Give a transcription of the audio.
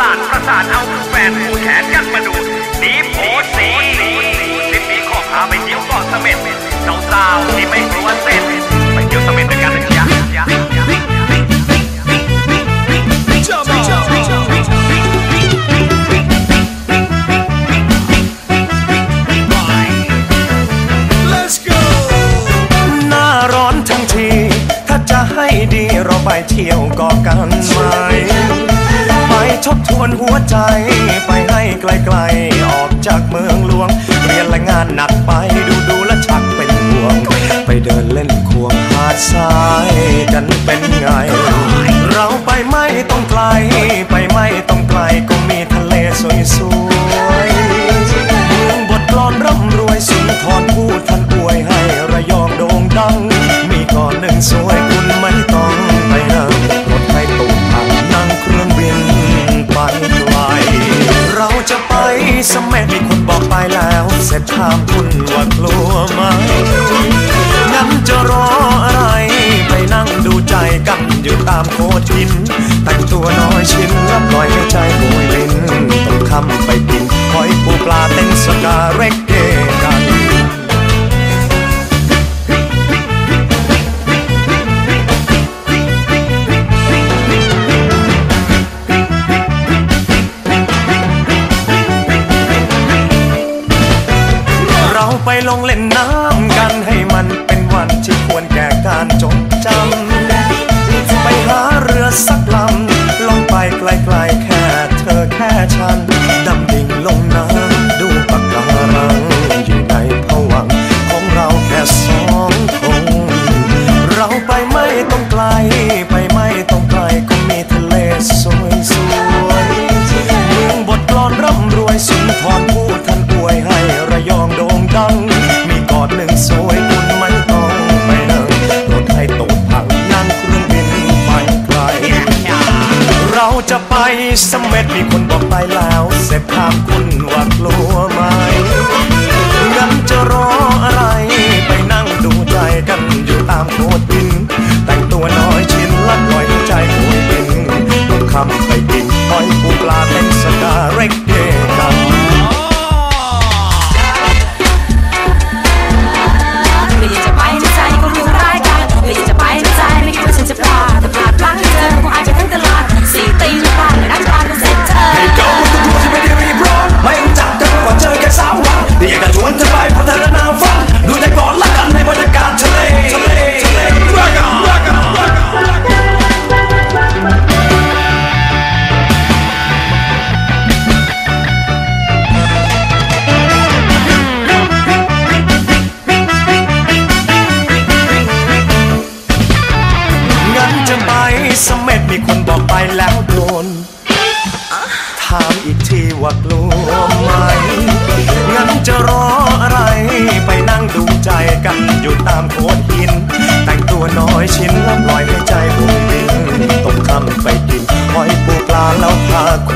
ลาดประสานเอาแฟนผู้แขนกันมาดูนีโพสีสิบปีขอพาไปเที่ยวเกาะเสม็ดสาวๆที่ไม่กลัวเส้นไปเที่ยวเสม็ดด้วยกันนะจ๊ะหน้าร้อนทั้งทีถ้าจะให้ดีเราไปเที่ยวเกาะกันไหม ไปทบทวนหัวใจ ไปให้ไกลๆ ออกจากเมืองหลวง เรียนและงานหนักไปดูดูและชักเป็นห่วง ไปเดินเล่นควงหาดทราย ตามโคดหิน แต่งตัวน้อยชิ้นแล้วปล่อยให้ใจโวยลิ้นต้องคำไปกินหอยปูปลาเต้นสกาเร็กเกกันเราไปลงเล่นน้ำกันให้มันเป็นวันที่ควรแก่การจดจำ จะไปสมเม็ดมีคนบอกไปแล้ว เสร็จถามคุณว่ากลัว โนถามอีกทีว่ากลัวไหม งั้นจะรออะไร ไปนั่งดูใจกันอยู่ตามโขดหิน แต่งตัวน้อยชิ้นแล้ลอยให้ใจบุยมบินตกคำไปกินหอยปูปลาแล้วพาคุ